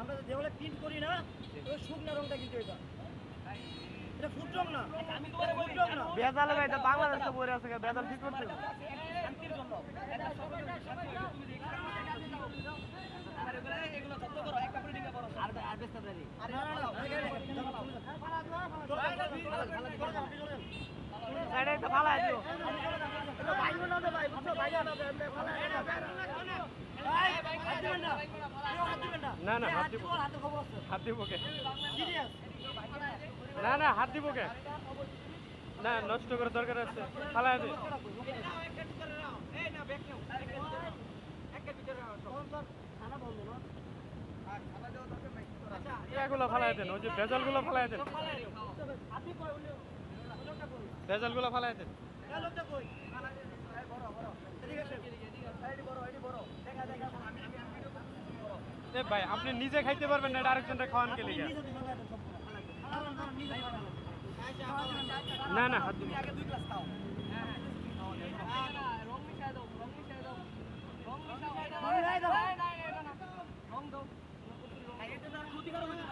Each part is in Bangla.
আমরা যে দেওয়ালে প্রিন্ট করি না ওই শুকনো রংটা কিন্তু এটা এটা ফুড রং না ফুড রং না বেজালে ভাই এটা বাংলাদেশে পড়ে আছে বেজাল ঠিক করতে আর আর ব্যস্ত দাঁড়ি না না না সাইডে একটা ফালা দিও ভাইও না ভাই বুঝছ ভাইও না না না না, না, এই হাত দিব। হাতে দিব কে? না না হাত দিব কে? না নষ্ট করে দরকার আছে। ফালা দে। খানা বন্ধ না এগুলো ফালাই দেন ওই যে ভেজালগুলো ফালাই দেন ভেজালগুলো ফালাই দেন ভাই আপনি নিজে খাইতে পারবেন না এটা আরেকজনটা খাওয়ান কে লিগা দিবেন না না না হাত দিব আগে দুই গ্লাস খাও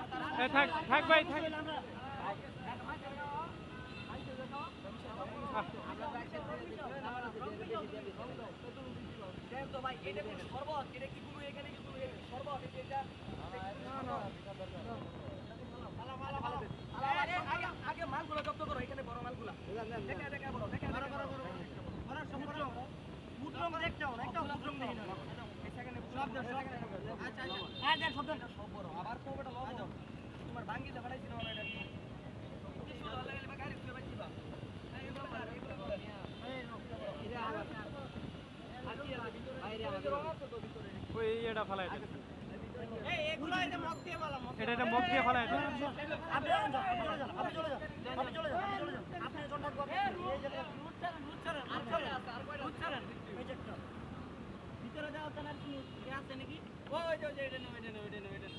এ থাক থাক ভাই থাক। আগে মালগুলো জব্দ করো এখানে বড় মালগুলা দেখা দেখা বড় দেখা বড় বড় বড় বড় সম্পূর্ণ ফুড রং একটাও না একটাও ফুড রং নেই না সব দেন সব দেন আচ্ছা আচ্ছা আর দেন সব দেন সব বড় আবার কোবটা লবণ তোমার ভাঙ্গি দে বাড়াইছি না এটা কি কিছু ভালো লাগলে গাড়ি তুলে বাইছি বা এই বাবা এই বাবা এটা আবার আজকে বাইরে আমাদের রং আছে তো ভিতরে ওই এটা ফালাই দেন এই এগুলো এটা মগ দিয়ে মালা মগ এটা এটা মগ দিয়ে ফালাই দেন আপনি চলে যান আপনি চলে যান আপনি চলে যান আপনি চলে যান আপনি কন্টাক্ট করবেন এই যে আর চলে আছে আর কয়টা উচ্চারণ এই যে একটা ভিতরে যাও তাহলে আছে নাকি ওই যে ওই যে এটা নাও এটা নাও এটা নাও এটা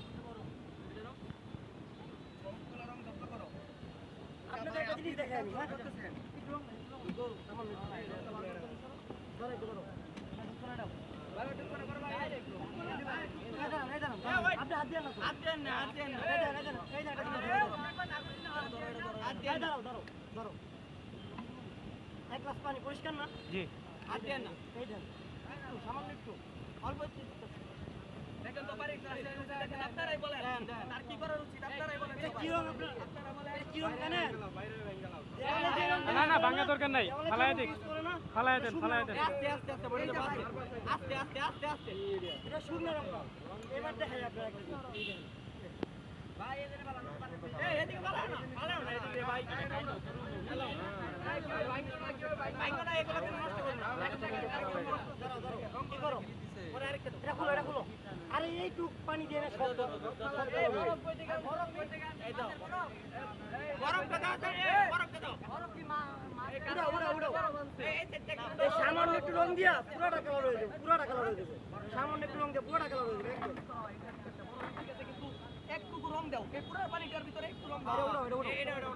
হ্যাঁ। এক গ্লাস পানি পরিষ্কার না জি হাত দেন না এই দেন সামান্য একটু অল্প একটু দেখেন তো পারি দেখেন আপনারাই বলেন। আর কি করার উচিত? আপনারাই বলেন। এটা কি রং আপনার এটা কি রং জানেন দেওয়ালে যে রং না না ভাঙা দরকার নাই। দেওয়ালে যে ফালাই রং দিন করে না, ফালাই দেন আস্তে আস্তে আস্তে যাব আস্তে আস্তে আস্তে আস্তে। এটা শুকনো রং না। এবার দেখাই আপনার। ভাই এদিকে বালা না এই এদিকে বালা না বালা না এদিকে ভাই হ্যালো। ভাই ভাই ভাই এগুলো নষ্ট ধরো, ধরো। কি করো? পরে আরেকটা এটা খুলো, এটা খুলো। আরে এইটুক পানি দিয়ে না ধরো। এই বরফ কই থেকে বরফ কই থেকে এই দাও বরফ দাও বরফ দাও বরফ কি মা উড়াও, উড়াও, উড়াও। এই এই এই সামান্য একটু রং দিয়া পুরোটা কালার হয়ে যাবে পুরোটা কালার হয়ে যাবে সামান্য একটু রং দিয়ে পুরোটা কালার হয়ে যাবে একটুকু রং দাও এই পুরো পানিটার ভিতরে একটু রং দাও উড়াও, এটা উড়াও। এটা এটা উড়াও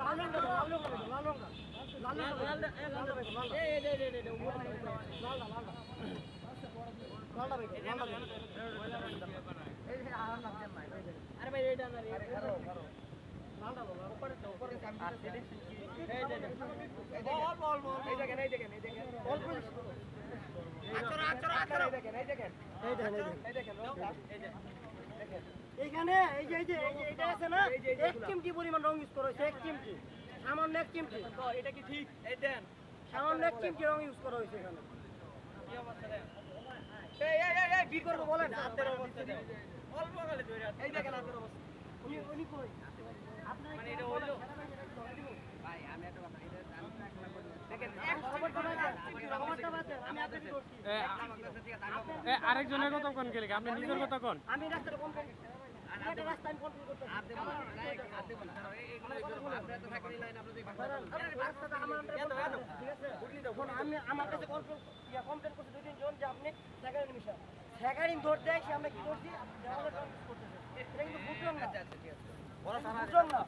লাল দাও, লাল দাও, লাল রংটা লাল রংটা লাল লালটা। এই এই এই এই লালটা, লালটা। লালটা এইখানে এই যে এই যে এই যে এটা আছে না? এক চিমটি পরিমাণ রং ইউজ করা হয়েছে এক চিমটি। সামান্য এক চিমটি। এটা কি ঠিক? সামান্য এক চিমটি রং ইউজ করা হয়েছে এখানে। কি অবস্থা আরেকজনের কথা কোন গেলে আপনি নিজের কথা কোন। আমি আমার কাছে কমপ্লেন করছি দুই তিনজন যে আপনি স্যাকারিন মিশন স্যাকারিন ধরতে এসে আমরা কি করছি এটা কিন্তু বুঝলাম না আচ্ছা আচ্ছা বুঝলাম না।